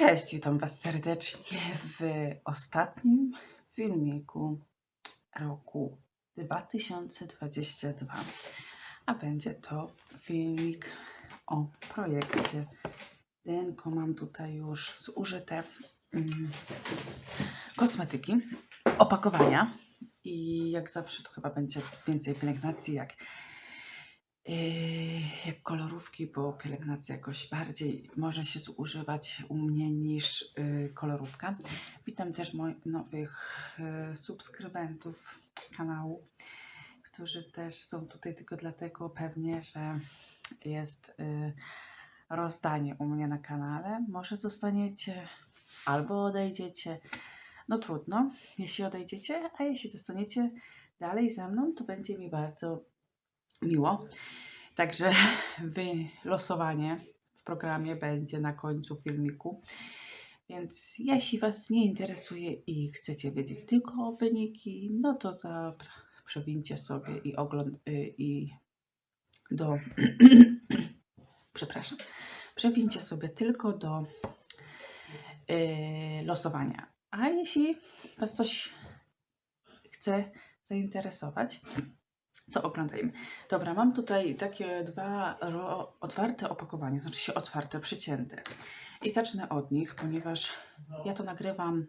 Cześć, witam Was serdecznie w ostatnim filmiku roku 2022. A będzie to filmik o projekcie Denko. Mam tutaj już zużyte mm, kosmetyki, opakowania i jak zawsze to chyba będzie więcej pielęgnacji jak jak kolorówki, bo pielęgnacja jakoś bardziej może się zużywać u mnie niż yy, kolorówka. Witam też moich nowych yy, subskrybentów kanału, którzy też są tutaj tylko dlatego pewnie, że jest yy, rozdanie u mnie na kanale. Może zostaniecie albo odejdziecie. No trudno, jeśli odejdziecie, a jeśli zostaniecie dalej ze mną, to będzie mi bardzo miło. Także wylosowanie w programie będzie na końcu filmiku. Więc jeśli Was nie interesuje i chcecie wiedzieć tylko o wyniki, no to przewincie sobie i ogląd y, i do przepraszam, przewincie sobie tylko do y, losowania. A jeśli Was coś chce zainteresować, to oglądajmy. Dobra, mam tutaj takie dwa otwarte opakowania, znaczy się otwarte, przycięte. I zacznę od nich, ponieważ ja to nagrywam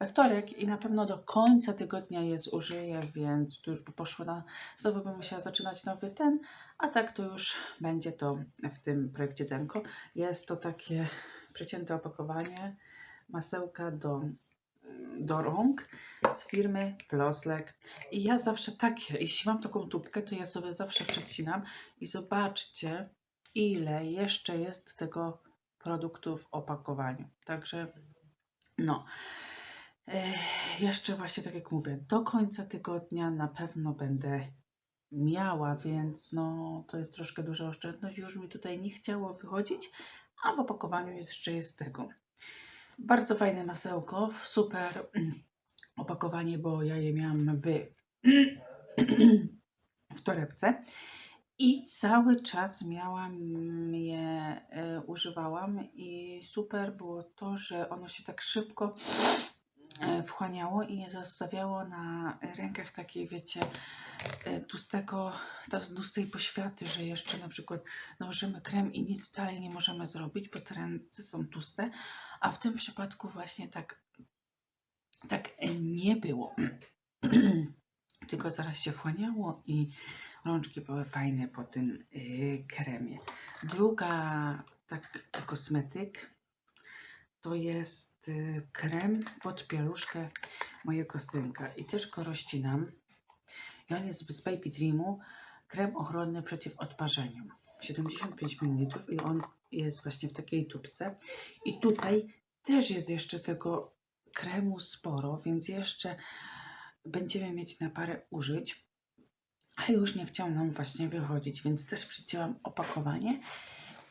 we wtorek i na pewno do końca tygodnia je zużyję, więc tu już by poszło na... Znowu bym musiała zaczynać nowy ten, a tak to już będzie to w tym projekcie Denko. Jest to takie przycięte opakowanie, masełka do do rąk z firmy Flosslek. I ja zawsze takie, jeśli mam taką tubkę, to ja sobie zawsze przecinam i zobaczcie, ile jeszcze jest tego produktu w opakowaniu. Także no. Jeszcze właśnie tak jak mówię, do końca tygodnia na pewno będę miała, więc no to jest troszkę duża oszczędność. Już mi tutaj nie chciało wychodzić, a w opakowaniu jeszcze jest tego. Bardzo fajne masełko, super opakowanie, bo ja je miałam w, w torebce. I cały czas miałam je, e, używałam i super było to, że ono się tak szybko wchłaniało i nie zostawiało na rękach takiej, wiecie, e, tłustego, tłustej poświaty, że jeszcze na przykład nałożymy krem i nic dalej nie możemy zrobić, bo te ręce są tłuste, a w tym przypadku właśnie tak, tak nie było. Tylko zaraz się wchłaniało i rączki były fajne po tym yy, kremie. Druga taki kosmetyk to jest yy, krem pod pieluszkę mojego synka i też go rozcinam. I on jest z Baby Dreamu, krem ochronny przeciw odparzeniu. 75 ml i on jest właśnie w takiej tubce. I tutaj też jest jeszcze tego kremu sporo, więc jeszcze będziemy mieć na parę użyć. A już nie chciał nam właśnie wychodzić, więc też przycięłam opakowanie.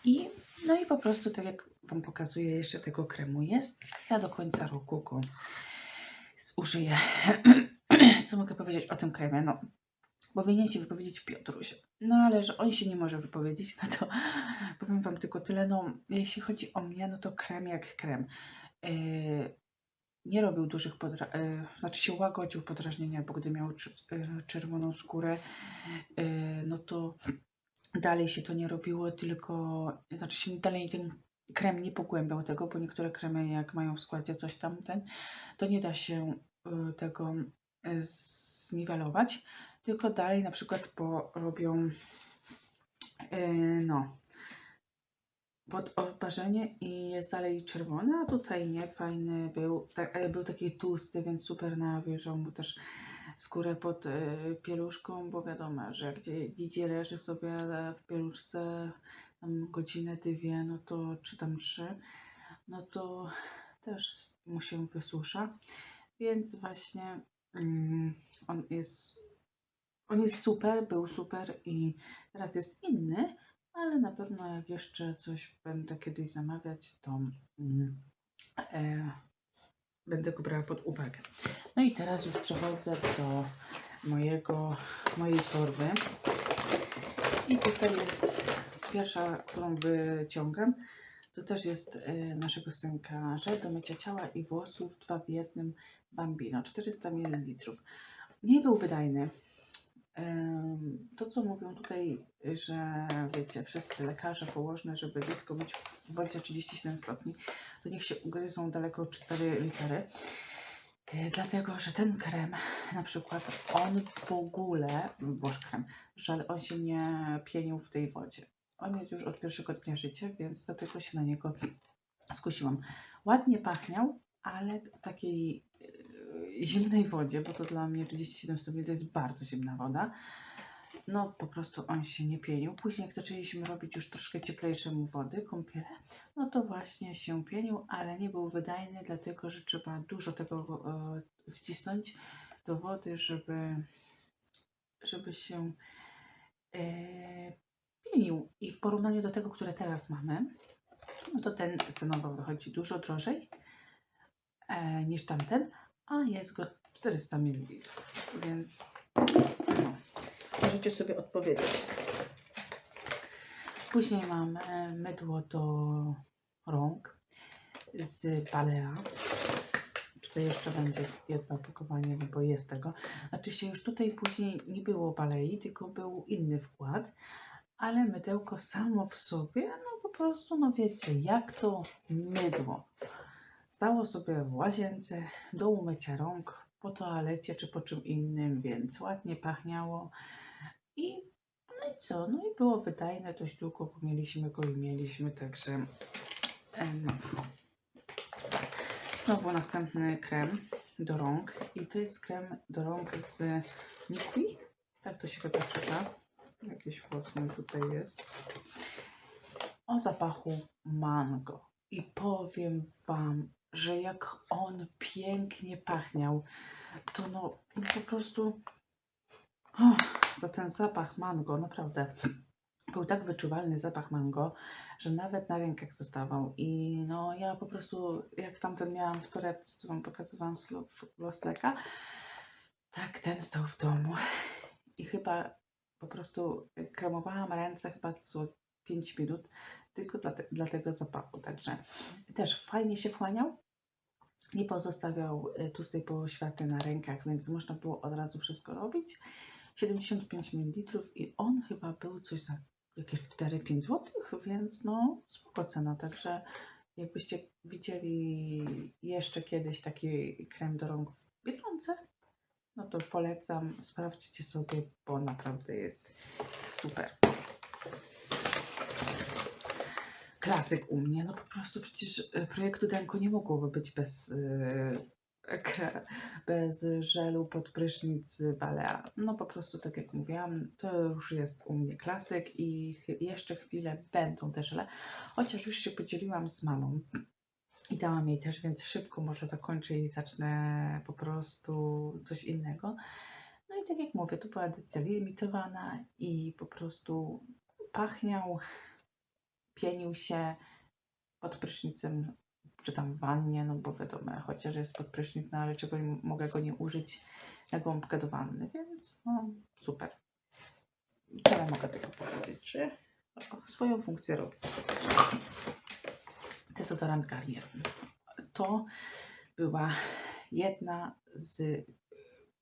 I no i po prostu tak jak Wam pokazuję, jeszcze tego kremu jest. Ja do końca roku go zużyję. Co mogę powiedzieć o tym kremie? No, powinien się wypowiedzieć Piotruś. No ale że on się nie może wypowiedzieć, no to powiem Wam tylko tyle. No, jeśli chodzi o mnie, no to krem jak krem. Yy, nie robił dużych podrażnień, yy, znaczy się łagodził podrażnienia, bo gdy miał yy, czerwoną skórę, yy, no to dalej się to nie robiło, tylko, znaczy się dalej ten krem nie pogłębiał tego, bo niektóre kremy jak mają w składzie coś tam, ten, to nie da się yy, tego yy, zniwelować. Tylko dalej na przykład porobią yy, no pod i jest dalej czerwony, a tutaj nie, fajny był, ta, był taki tłusty, więc super nawilżał mu też skórę pod y, pieluszką, bo wiadomo, że jak gdzie, gdzie leży sobie w pieluszce tam godzinę, dwie, no to czy tam trzy, no to też mu się wysusza, więc właśnie mm, on jest on jest super, był super i teraz jest inny, ale na pewno jak jeszcze coś będę kiedyś zamawiać, to mm, e, będę go brała pod uwagę. No i teraz już przechodzę do mojego, mojej torby. I tutaj jest pierwsza, którą wyciągam, to też jest y, naszego synka żel do mycia ciała i włosów, dwa w jednym Bambino, 400 ml. Nie był wydajny. To, co mówią tutaj, że wiecie, wszyscy lekarze położne, żeby dziecko mieć w wodzie 37 stopni, to niech się ugryzą daleko 4 litery. Y, Dlatego, że ten krem, na przykład, on w ogóle, boż krem, żal on się nie pienił w tej wodzie. On jest już od pierwszego dnia życia, więc dlatego się na niego skusiłam. Ładnie pachniał, ale w takiej y, zimnej wodzie, bo to dla mnie 37 stopni to jest bardzo zimna woda. No po prostu on się nie pienił. Później jak zaczęliśmy robić już troszkę cieplejsze mu wody, kąpiele, no to właśnie się pienił, ale nie był wydajny, dlatego że trzeba dużo tego e, wcisnąć do wody, żeby, żeby się e, pienił. I w porównaniu do tego, które teraz mamy, no to ten cenowo wychodzi dużo drożej e, niż tamten, a jest go 400 ml, więc no, możecie sobie odpowiedzieć. Później mamy mydło do rąk z Balea. Tutaj jeszcze będzie jedno opakowanie, no bo jest tego. Znaczy się już tutaj później nie było balei, tylko był inny wkład, ale mydełko samo w sobie, no po prostu, no wiecie, jak to mydło. Stało sobie w łazience do umycia rąk, po toalecie czy po czym innym, więc ładnie pachniało. I no i co? No i było wydajne dość długo, bo mieliśmy go i mieliśmy, także no. Znowu następny krem do rąk i to jest krem do rąk z Nikwi, tak to się chyba czyta. Jakiś mocny tutaj jest. O zapachu mango. I powiem Wam, że jak on pięknie pachniał, to no, no po prostu oh, za ten zapach mango, naprawdę był tak wyczuwalny zapach mango, że nawet na rękach zostawał. I no ja po prostu, jak tamten miałam w torebce, co Wam pokazywałam w Losleka, tak ten stał w domu. I chyba po prostu kremowałam ręce chyba co 5 minut, tylko dla, te, dla tego zapachu. Także też fajnie się wchłaniał. Nie pozostawiał y, tłustej poświaty na rękach, więc można było od razu wszystko robić. 75 ml i on chyba był coś za jakieś 4-5 zł, więc no spoko cena. Także jakbyście widzieli jeszcze kiedyś taki krem do rąk w Biedronce, no to polecam, sprawdźcie sobie, bo naprawdę jest super. Klasyk u mnie, no po prostu przecież e, projektu Denko nie mogłoby być bez, kre- bez żelu pod prysznic Balea. No po prostu tak jak mówiłam, to już jest u mnie klasyk i jeszcze chwilę będą te żele, chociaż już się podzieliłam z mamą i dałam jej też, więc szybko może zakończę i zacznę po prostu coś innego. No i tak jak mówię, to była edycja limitowana i po prostu pachniał, pienił się pod prysznicem, czy tam w wannie, no bo wiadomo, chociaż jest pod prysznic, no ale czego mogę go nie użyć na gąbkę do wanny, więc no super. Tyle mogę tego powiedzieć, że swoją funkcję robi. Dezodorant Garnier. To była jedna z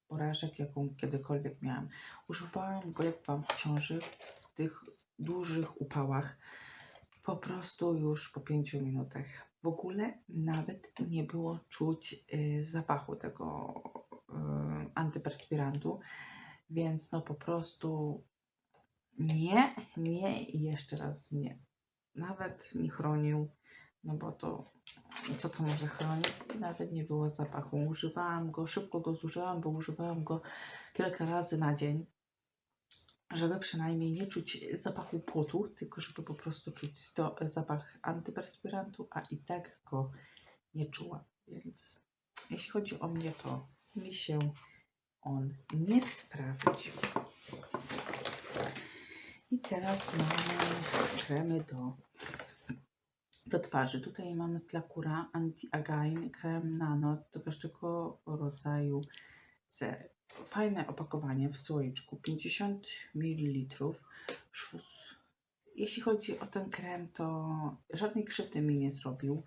porażek, jaką kiedykolwiek miałam. Używałam go, jak byłam w ciąży, w tych dużych upałach. Po prostu już po pięciu minutach. W ogóle nawet nie było czuć y, zapachu tego y, antyperspirantu, więc no po prostu nie, nie i jeszcze raz nie. Nawet nie chronił, no bo to co to może chronić? I nawet nie było zapachu. Używałam go, szybko go zużyłam, bo używałam go kilka razy na dzień, żeby przynajmniej nie czuć zapachu potu, tylko żeby po prostu czuć to zapach antyperspirantu, a i tak go nie czułam. Więc jeśli chodzi o mnie, to mi się on nie sprawdził. I teraz mamy kremy do, do twarzy. Tutaj mamy z Lacura Anti-Again krem nano do każdego rodzaju cery. Fajne opakowanie w słoiczku, 50 ml. jeśli chodzi o ten krem, to żadnej krzywdy mi nie zrobił.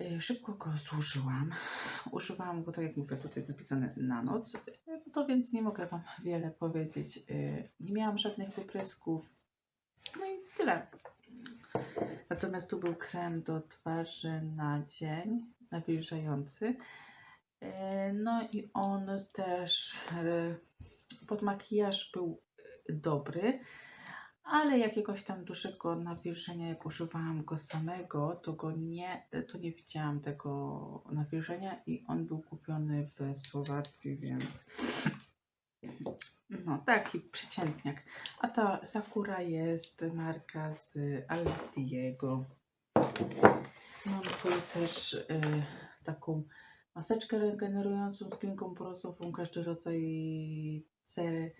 Y, Szybko go zużyłam. Używałam go, tak jak mówię, tutaj jest napisane na noc, y, to więc nie mogę Wam wiele powiedzieć. Y, Nie miałam żadnych wyprysków. No i tyle. Natomiast tu był krem do twarzy na dzień, nawilżający. E, No i on też e, pod makijaż był e, dobry, ale jakiegoś tam dużego nawilżenia, jak używałam go samego, to go nie, to nie widziałam tego nawilżenia i on był kupiony w Słowacji, więc no taki przeciętniak. A ta lakura jest marka z Aldiego. Mam tu też y, taką maseczkę regenerującą z klinką brązową, każdy rodzaj cery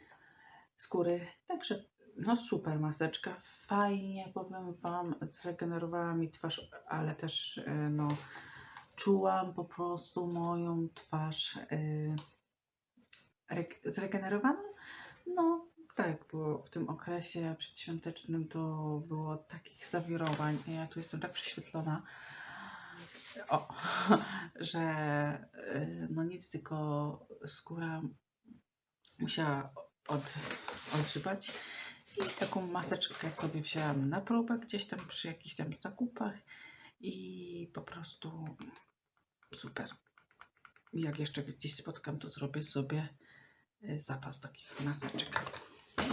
skóry. Także no super maseczka, fajnie powiem Wam, zregenerowała mi twarz, ale też y, no czułam po prostu moją twarz y, reg- zregenerowaną. No tak, bo w tym okresie przedświątecznym to było takich zawirowań. Ja tu jestem tak prześwietlona, o, że y, no nic, tylko skóra musiała od, odżywać. I taką maseczkę sobie wzięłam na próbę gdzieś tam przy jakichś tam zakupach i po prostu super. Jak jeszcze gdzieś spotkam, to zrobię sobie zapas takich maseczek.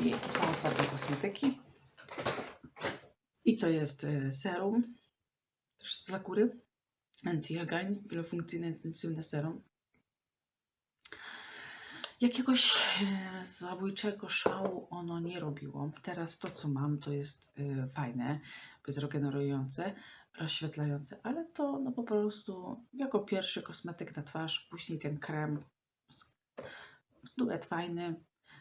I dwa ostatnie kosmetyki. I to jest y, serum, też z Lakury. Anti-Again, wielofunkcyjne intensywne serum. Jakiegoś e, zabójczego szału ono nie robiło. Teraz to, co mam, to jest fajne, bo jest regenerujące, rozświetlające, ale to no po prostu jako pierwszy kosmetyk na twarz, później ten krem. Duet fajny,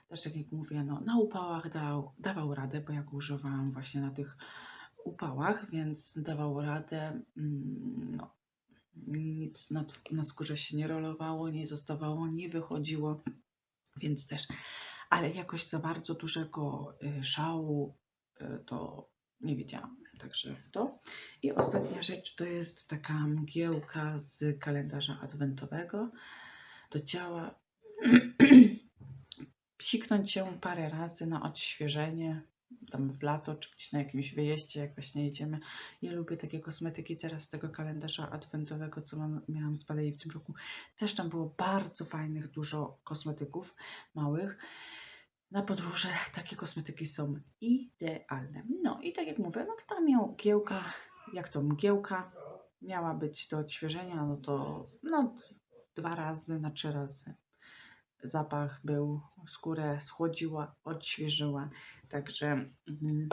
też tak jak mówię, no, na upałach dał, dawał radę, bo ja go używałam właśnie na tych upałach, więc dawał radę. Mm, No, nic na, na skórze się nie rolowało, nie zostawało, nie wychodziło, więc też, ale jakoś za bardzo dużego y, szału y, to nie widziałam. Także to. I ostatnia rzecz to jest taka mgiełka z kalendarza adwentowego do ciała. Psiknąć się parę razy na odświeżenie, tam w lato, czy gdzieś na jakimś wyjeździe, jak właśnie jedziemy. Ja lubię takie kosmetyki teraz z tego kalendarza adwentowego, co mam, miałam z Balei w tym roku. Też tam było bardzo fajnych, dużo kosmetyków małych. Na podróże takie kosmetyki są idealne. No i tak jak mówię, no to ta mgiełka, jak to mgiełka miała być do odświeżenia, no to no, dwa razy na trzy razy. Zapach był, skórę schłodziła, odświeżyła. Także mm,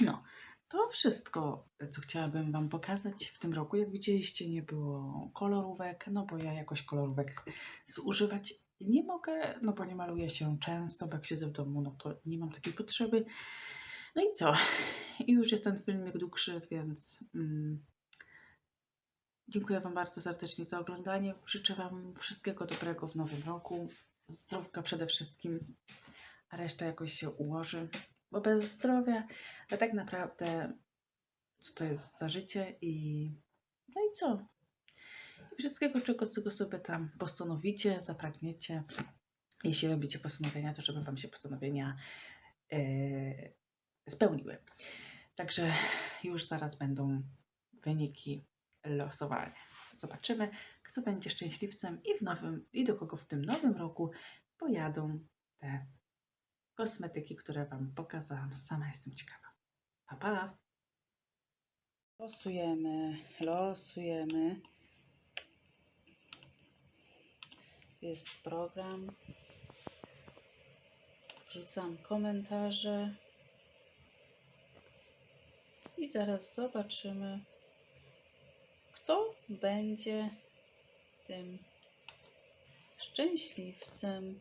no, to wszystko, co chciałabym Wam pokazać w tym roku. Jak widzieliście, nie było kolorówek, no bo ja jakoś kolorówek zużywać nie mogę, no bo nie maluję się często, bo jak siedzę w domu, no to nie mam takiej potrzeby. No i co? I już jest ten filmik dłuższy, więc mm, dziękuję Wam bardzo serdecznie za oglądanie. Życzę Wam wszystkiego dobrego w nowym roku. Zdrówka przede wszystkim, a reszta jakoś się ułoży, bo bez zdrowia, ale tak naprawdę co to jest za życie i no i co? I wszystkiego, czego, czego sobie tam postanowicie, zapragniecie. Jeśli robicie postanowienia, to żeby Wam się postanowienia e, spełniły. Także już zaraz będą wyniki losowania. Zobaczymy, kto będzie szczęśliwcem i w nowym, i do kogo w tym nowym roku pojadą te kosmetyki, które Wam pokazałam. Sama jestem ciekawa. Pa, pa! Losujemy, losujemy. Jest program. Wrzucam komentarze. I zaraz zobaczymy, kto będzie tym szczęśliwcem.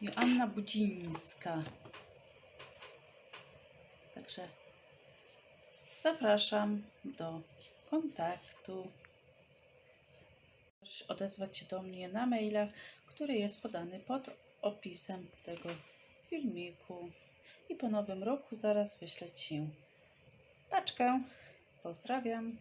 Joanna Budzińska. Także zapraszam do kontaktu. Odezwać się do mnie na maila, który jest podany pod opisem tego filmiku. I po nowym roku zaraz wyślę Ci paczkę. Pozdrawiam.